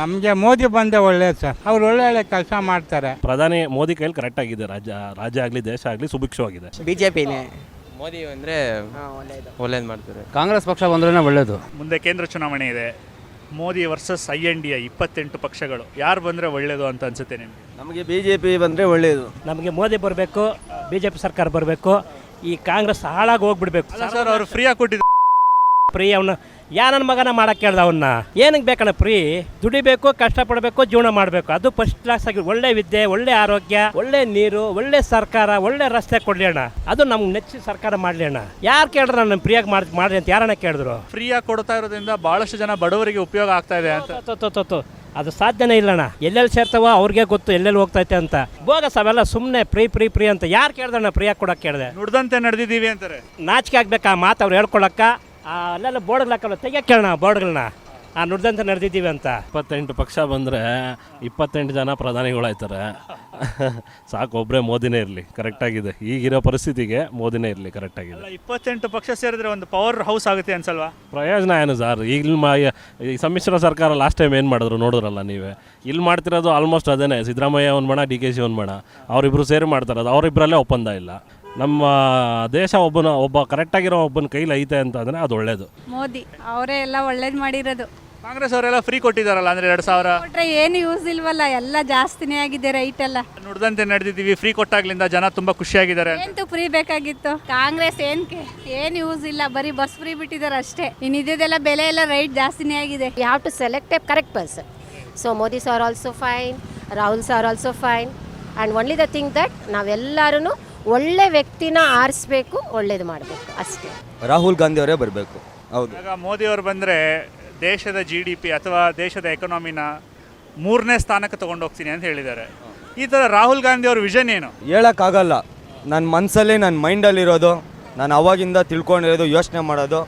ನಮಗೆ ಮೋದಿ ಬಂದೆ ಒಳ್ಳೇದು ಸರ್. ಅವ್ರು ಒಳ್ಳೆ ಒಳ್ಳೆ ಕೆಲಸ ಮಾಡ್ತಾರೆ. ಪ್ರಧಾನಿ ಮೋದಿ ಕೈಯಲ್ಲಿ ಕರೆಕ್ಟ್ ಆಗಿದೆ. ರಾಜ್ಯ ರಾಜ್ಯ ಆಗಲಿ ದೇಶ ಆಗಲಿ ಸುಭಿಕ್ಷವಾಗಿದೆ. ಬಿಜೆಪಿನೇ? ಮೋದಿ ಅಂದ್ರೆ ಒಳ್ಳೇದು. ಮಾಡ್ತಾರೆ. ಕಾಂಗ್ರೆಸ್ ಪಕ್ಷ ಬಂದ್ರೇ ಒಳ್ಳೇದು. ಮುಂದೆ ಕೇಂದ್ರ ಚುನಾವಣೆ ಇದೆ. Modi versus I N D A ಇಪ್ಪತ್ತೆಂಟು ಪಕ್ಷಗಳು. ಯಾರು ಬಂದ್ರೆ ಒಳ್ಳೇದು ಅಂತ ಅನ್ಸುತ್ತೆ ನಿಮಗೆ? ನಮಗೆ ಬಿ ಜೆ ಪಿ ಬಂದರೆ ಒಳ್ಳೆಯದು ನಮಗೆ ಮೋದಿ ಬರಬೇಕು ಬಿ ಜೆ ಪಿ ಸರ್ಕಾರ ಬರಬೇಕು. ಈ ಕಾಂಗ್ರೆಸ್ ಹಾಳಾಗಿ ಹೋಗ್ಬಿಡ್ಬೇಕು. ಸರ್ ಅವರು ಫ್ರೀಯಾಗಿ ಕೊಟ್ಟಿದ್ದಾರೆ ಫ್ರೀ ಅವನು. ಯಾ ನನ್ನ ಮಗನ ಮಾಡಕ್ಕೆ ಕೇಳ್ದ ಅವನ್ನ ಏನಕ್ಕೆ ಬೇಕಣ್ಣ ಪ್ರೀ? ದುಡಿಬೇಕು ಕಷ್ಟಪಡಬೇಕು ಜೀವನ ಮಾಡಬೇಕು. ಅದು ಫಸ್ಟ್ ಕ್ಲಾಸ್ ಆಗಿ ಒಳ್ಳೆ ವಿದ್ಯೆ ಒಳ್ಳೆ ಆರೋಗ್ಯ ಒಳ್ಳೆ ನೀರು ಒಳ್ಳೆ ಸರ್ಕಾರ ಒಳ್ಳೆ ರಸ್ತೆ ಕೊಡಲಿ ಅಣ್ಣ. ಅದು ನಮ್ಗೆ ನೆಚ್ಚಿ ಸರ್ಕಾರ ಮಾಡಲಿ ಅಣ್ಣ. ಯಾರು ಕೇಳಿದ್ರು ನನ್ನ ಫ್ರೀಯಾಗಿ ಮಾಡಿ ಮಾಡ್ರಿ ಅಂತ ಯಾರನ್ನ ಕೇಳಿದ್ರು? ಫ್ರೀಯಾಗಿ ಕೊಡ್ತಾ ಇರೋದ್ರಿಂದ ಭಾಳಷ್ಟು ಜನ ಬಡವರಿಗೆ ಉಪಯೋಗ ಆಗ್ತಾ ಇದೆ ಅಂತ. ಅದು ಸಾಧ್ಯನೇ ಇಲ್ಲಣ್ಣ ಎಲ್ಲೆಲ್ಲಿ ಸೇರ್ತಾವ ಅವ್ರಿಗೆ ಗೊತ್ತು ಎಲ್ಲೆಲ್ಲಿ ಹೋಗ್ತೈತೆ ಅಂತ. ಬೋಗಸ್ ಅವೆಲ್ಲ ಸುಮ್ಮನೆ ಪ್ರೀ ಪ್ರೀ ಪ್ರೀ ಅಂತ ಯಾರು ಕೇಳ್ದಣ್ಣ ಪ್ರಿಯಾಗಿ ಕೊಡಕ್ಕೆ ಕೇಳಿದೆ? ನುಡ್ದಂತೆ ನಡೆದಿದ್ದೀವಿ ಅಂತಾರೆ. ನಾಚಿಕೆ ಆಗ್ಬೇಕಾ ಮಾತು ಅವ್ರು ಹೇಳ್ಕೊಳಕ್ಕ? ಅಲ್ಲೆಲ್ಲ ಬೋರ್ಡ್ಗಳು ಹಾಕಲ್ಲ ತೆಗಿಯಕ್ಕೆ ಕೇಳೋಣ ಬೋರ್ಡ್ಗಳನ್ನ ಆ ನುಡ್ದಂತ ನಡೆದಿದ್ದೀವಿ ಅಂತ. ಇಪ್ಪತ್ತೆಂಟು ಪಕ್ಷ ಬಂದರೆ ಇಪ್ಪತ್ತೆಂಟು ಜನ ಪ್ರಧಾನಿಗಳಾಯ್ತಾರೆ. ಸಾಕು ಒಬ್ಬರೇ ಮೋದಿನೇ ಇರಲಿ. ಕರೆಕ್ಟಾಗಿದೆ ಈಗಿರೋ ಪರಿಸ್ಥಿತಿಗೆ ಮೋದಿನೇ ಇರಲಿ. ಕರೆಕ್ಟಾಗಿದೆ ಅಲ್ಲ ಇಪ್ಪತ್ತೆಂಟು ಪಕ್ಷ ಸೇರಿದ್ರೆ ಒಂದು ಪವರ್ ಹೌಸ್ ಆಗುತ್ತೆ ಅನ್ಸಲ್ವಾ? ಪ್ರಯೋಜನ ಏನು ಸರ್? ಈಗಲೂ ಮಾ ಈ ಸಮ್ಮಿಶ್ರ ಸರ್ಕಾರ ಲಾಸ್ಟ್ ಟೈಮ್ ಏನು ಮಾಡಿದ್ರು ನೋಡಿದ್ರಲ್ಲ ನೀವೇ? ಇಲ್ಲಿ ಮಾಡ್ತಿರೋದು ಆಲ್ಮೋಸ್ಟ್ ಅದೇನೆ. ಸಿದ್ದರಾಮಯ್ಯ ಒಂದು ಬಣ ಡಿ ಕೆ ಸಿ ಒಂದು ಬಣ ಅವರಿಬ್ಬರು ಸೇರಿ ಮಾಡ್ತಾರದು ಅವರಿಬ್ಬರಲ್ಲೇ ಒಪ್ಪಂದ ಇಲ್ಲ. ನಮ್ಮ ದೇಶ ಒಬ್ಬನ ಒಬ್ಬ ಕರೆಕ್ಟಾಗಿರೋ ಒಬ್ಬನ ಕೈಲಿ ಐತೆ ಅಂತಂದರೆ ಅದು ಒಳ್ಳೇದು. ಮೋದಿ ಅವರೇ ಎಲ್ಲ ಒಳ್ಳೇದು ಮಾಡಿರೋದು. ಕಾಂಗ್ರೆಸ್ ಅವರೆಲ್ಲ ಫ್ರೀ ಕೊಟ್ಟಿದಾರಲ್ಲ ಅಂದ್ರೆ ಎರಡ್ ಸಾವಿರ? ಕೊಟ್ರೆ ಏನು ಯೂಸ್ ಇಲ್ವಲ್ಲ ಎಲ್ಲ ಜಾಸ್ತಿನೇ ಆಗಿದೆ ರೈಟ್ ಎಲ್ಲ. ನುಡ್ದಂತೆ ನಡೆದಿದ್ದೀವಿ ಫ್ರೀ ಕೊಟ್ಟಾಗ್ಲಿಂದ ಜನ ತುಂಬಾ ಖುಷಿಯಾಗಿದ್ದಾರೆ. ಅಂತ ಎಂತೂ ಫ್ರೀ ಬೇಕಾಗಿತ್ತು. ಕಾಂಗ್ರೆಸ್ ಏನ್ ಏನು ಯೂಸ್ ಇಲ್ಲ ಬರೀ ಬಸ್ ಫ್ರೀ ಬಿಟ್ಟಿದ್ದಾರೆ ಅಷ್ಟೇ. ಇನ್ನಿದ್ದೆಲ್ಲ ಬೆಲೆ ಎಲ್ಲ ರೈಟ್ ಜಾಸ್ತಿನೇ ಆಗಿದೆ. You have to select a correct person. So Modi sir also fine Rahul sir also fine and only the thing that ನಾವೆಲ್ಲರೂ ಒಳ್ಳೆ ವ್ಯಕ್ತಿನ ಆರಿಸ್ಬೇಕು ಒಳ್ಳೇದು ಮಾಡಬೇಕು ಅಷ್ಟೇ. ರಾಹುಲ್ ಗಾಂಧಿ ಅವರೇ ಬರಬೇಕು. ಹೌದು. ಈಗ ಮೋದಿ ಅವರು ಬಂದರೆ ದೇಶದ ಜಿ ಡಿ ಪಿ ಅಥವಾ ದೇಶದ ಎಕನಾಮಿನ ಮೂರನೇ ಸ್ಥಾನಕ್ಕೆ ತಗೊಂಡು ಹೋಗ್ತೀನಿ ಅಂತ ಹೇಳಿದ್ದಾರೆ. ಈ ಥರ ರಾಹುಲ್ ಗಾಂಧಿ ಅವ್ರ ವಿಷನ್ ಏನು? ಹೇಳೋಕ್ಕಾಗಲ್ಲ. ನನ್ನ ಮನಸ್ಸಲ್ಲಿ ನನ್ನ ಮೈಂಡಲ್ಲಿರೋದು ನಾನು ಅವಾಗಿಂದ ತಿಳ್ಕೊಂಡಿರೋದು ಯೋಚನೆ ಮಾಡೋದು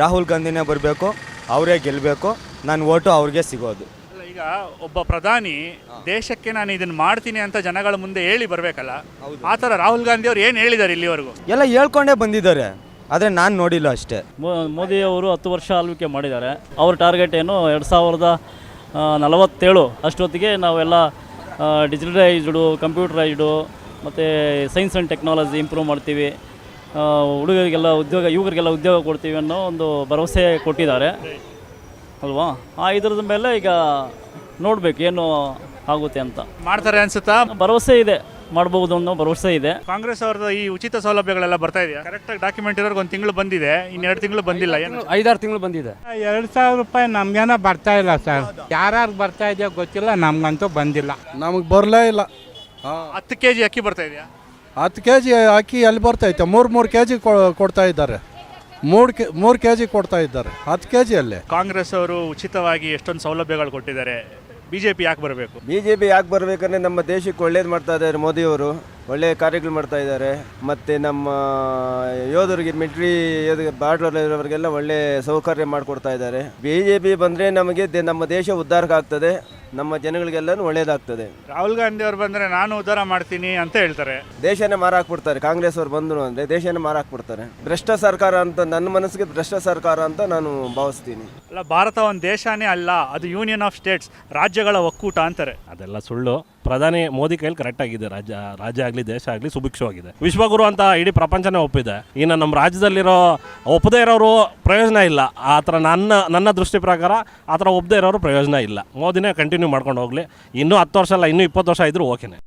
ರಾಹುಲ್ ಗಾಂಧಿನೇ ಬರಬೇಕು ಅವರೇ ಗೆಲ್ಲಬೇಕು ನನ್ನ ಓಟು ಅವ್ರಿಗೆ ಸಿಗೋದು. ಈಗ ಒಬ್ಬ ಪ್ರಧಾನಿ ದೇಶಕ್ಕೆ ನಾನು ಇದನ್ನ ಮಾಡ್ತೀನಿ ಅಂತ ಜನಗಳ ಮುಂದೆ ಹೇಳಿ ಬರಬೇಕಲ್ಲ? ಆ ಥರ ರಾಹುಲ್ ಗಾಂಧಿ ಅವ್ರು ಏನು ಹೇಳಿದ್ದಾರೆ ಇಲ್ಲಿವರೆಗೂ? ಎಲ್ಲ ಹೇಳ್ಕೊಂಡೇ ಬಂದಿದ್ದಾರೆ. ಆದ್ರೆ ನಾನು ನೋಡಿಲ್ಲ ಅಷ್ಟೇ. ಮೋದಿ ಅವರು ಹತ್ತು ವರ್ಷ ಆಳ್ವಿಕೆ ಮಾಡಿದ್ದಾರೆ. ಅವ್ರ ಟಾರ್ಗೆಟ್ ಏನು? ಎರಡು ಸಾವಿರದ ನಲವತ್ತೇಳು ಅಷ್ಟೊತ್ತಿಗೆ ನಾವೆಲ್ಲ ಡಿಜಿಟಲೈಸ್ಡು ಕಂಪ್ಯೂಟರೈಸ್ಡು ಮತ್ತು ಸೈನ್ಸ್ ಆ್ಯಂಡ್ ಟೆಕ್ನಾಲಜಿ ಇಂಪ್ರೂವ್ ಮಾಡ್ತೀವಿ. ಹುಡುಗರಿಗೆಲ್ಲ ಉದ್ಯೋಗ ಯುವಕರಿಗೆಲ್ಲ ಉದ್ಯೋಗ ಕೊಡ್ತೀವಿ ಅನ್ನೋ ಒಂದು ಭರವಸೆ ಕೊಟ್ಟಿದ್ದಾರೆ. ಅಲ್ವಾ? ಆ ಇದ್ರದ ಮೇಲೆ ಈಗ ನೋಡಬೇಕು ಏನು ಆಗುತ್ತೆ ಅಂತ. ಮಾಡ್ತಾರೆ ಅನ್ಸುತ್ತಾ? ಭರವಸೆ ಇದೆ. ಮಾಡಬಹುದು ಅನ್ನೋ ಭರವಸೆ ಇದೆ. ಕಾಂಗ್ರೆಸ್ ಅವ್ರದ್ದು ಈ ಉಚಿತ ಸೌಲಭ್ಯಗಳೆಲ್ಲ ಬರ್ತಾ ಇದೆಯಾ? ಕರೆಕ್ಟಾಗಿ ಡಾಕ್ಯುಮೆಂಟ್ ಇರೋರ್ಗೆ ಒಂದು ತಿಂಗಳು ಬಂದಿದೆ ಇನ್ನೆರಡು ತಿಂಗಳು ಬಂದಿಲ್ಲ ಏನು? ಐದಾರು ತಿಂಗಳು ಬಂದಿದೆ. ಎರಡು ಸಾವಿರ ರೂಪಾಯಿ ನಮ್ಗೇನೋ ಬರ್ತಾ ಇಲ್ಲ ಸರ್. ಯಾರ್ಯಾರು ಬರ್ತಾ ಇದೆಯೋ ಗೊತ್ತಿಲ್ಲ ನಮ್ಗಂತೂ ಬಂದಿಲ್ಲ. ನಮಗೆ ಬರಲೇ ಇಲ್ಲ. ಹತ್ತು ಕೆ ಜಿ ಅಕ್ಕಿ ಬರ್ತಾ ಇದೆಯಾ? ಹತ್ತು ಕೆ ಜಿ ಅಕ್ಕಿ ಎಲ್ಲಿ ಬರ್ತೈತೆ ಮೂರು ಮೂರು ಕೆ ಜಿ ಕೊಡ್ತಾ ಇದ್ದಾರೆ. ಮೂರು ಕೆ ಮೂರು ಕೆ ಜಿ ಕೊಡ್ತಾ ಇದ್ದಾರೆ. ಹತ್ತು ಕೆ ಜಿಯಲ್ಲೇ ಕಾಂಗ್ರೆಸ್ ಅವರು ಉಚಿತವಾಗಿ ಎಷ್ಟೊಂದು ಸೌಲಭ್ಯಗಳು ಕೊಟ್ಟಿದ್ದಾರೆ. ಬಿಜೆಪಿ ಯಾಕೆ ಬರಬೇಕು? ಬಿ ಜೆ ಪಿ ಯಾಕೆ ಬರಬೇಕಂದ್ರೆ ನಮ್ಮ ದೇಶಕ್ಕೆ ಒಳ್ಳೇದು ಮಾಡ್ತಾ ಇದ್ದಾರೆ ಮೋದಿಯವರು ಒಳ್ಳೆಯ ಕಾರ್ಯಗಳು ಮಾಡ್ತಾ ಇದ್ದಾರೆ. ಮತ್ತು ನಮ್ಮ ಯೋಧರಿಗೆ ಮಿಲಿಟ್ರಿ ಬಾರ್ಡರ್ ಇರೋರಿಗೆಲ್ಲ ಒಳ್ಳೆ ಸೌಕರ್ಯ ಮಾಡಿಕೊಡ್ತಾ ಇದ್ದಾರೆ. ಬಿ ಜೆ ಪಿ ಬಂದರೆ ನಮಗೆ ದೆ- ನಮ್ಮ ದೇಶ ಉದ್ಧಾರಕ್ಕೆ ಆಗ್ತದೆ. ನಮ್ಮ ಜನಗಳಿಗೆಲ್ಲನೂ ಒಳ್ಳೇದಾಗ್ತದೆ. ರಾಹುಲ್ ಗಾಂಧಿ ಅವರು ಬಂದರೆ ನಾನು ಉದ್ದಾರ ಮಾಡ್ತೀನಿ ಅಂತ ಹೇಳ್ತಾರೆ. ದೇಶನೇ ಮಾರಾಕ್ಬಿಡ್ತಾರೆ ಕಾಂಗ್ರೆಸ್ ಅವ್ರು ಬಂದ್ರು ಅಂದರೆ ದೇಶನೇ ಮಾರಾಕ್ಬಿಡ್ತಾರೆ. ಭ್ರಷ್ಟ ಸರ್ಕಾರ ಅಂತ ನನ್ನ ಮನಸ್ಸಿಗೆ ಭ್ರಷ್ಟ ಸರ್ಕಾರ ಅಂತ ನಾನು ಭಾವಿಸ್ತೀನಿ. ಅಲ್ಲ ಭಾರತ ಒಂದು ದೇಶನೇ ಅಲ್ಲ ಅದು ಯೂನಿಯನ್ ಆಫ್ ಸ್ಟೇಟ್ಸ್ ರಾಜ್ಯಗಳ ಒಕ್ಕೂಟ ಅಂತಾರೆ. ಅದೆಲ್ಲ ಸುಳ್ಳು. ಪ್ರಧಾನಿ ಮೋದಿ ಕೈಯಲ್ಲಿ ಕರೆಕ್ಟ್ ಆಗಿದೆ. ರಾಜ್ಯ ರಾಜ್ಯ ಆಗಲಿ, ದೇಶ ಆಗಲಿ ಸುಭಿಕ್ಷವಾಗಿದೆ. ವಿಶ್ವಗುರು ಅಂತ ಇಡೀ ಪ್ರಪಂಚನೇ ಒಪ್ಪಿದೆ. ಇನ್ನು ನಮ್ಮ ರಾಜ್ಯದಲ್ಲಿರೋ ಒಪ್ಪದೇ ಇರೋರು ಪ್ರಯೋಜನ ಇಲ್ಲ. ಆ ಥರ ನನ್ನ ನನ್ನ ದೃಷ್ಟಿ ಪ್ರಕಾರ ಆ ಥರ ಒಪ್ಪದೇ ಇರೋರು ಪ್ರಯೋಜನ ಇಲ್ಲ. ಮೋದಿನೇ ಕಂಟಿನ್ಯೂ ಮಾಡ್ಕೊಂಡು ಹೋಗಲಿ. ಇನ್ನೂ ಹತ್ತು ವರ್ಷ ಅಲ್ಲ, ಇನ್ನೂ ಇಪ್ಪತ್ತು ವರ್ಷ ಇದ್ರೂ ಓಕೆನೆ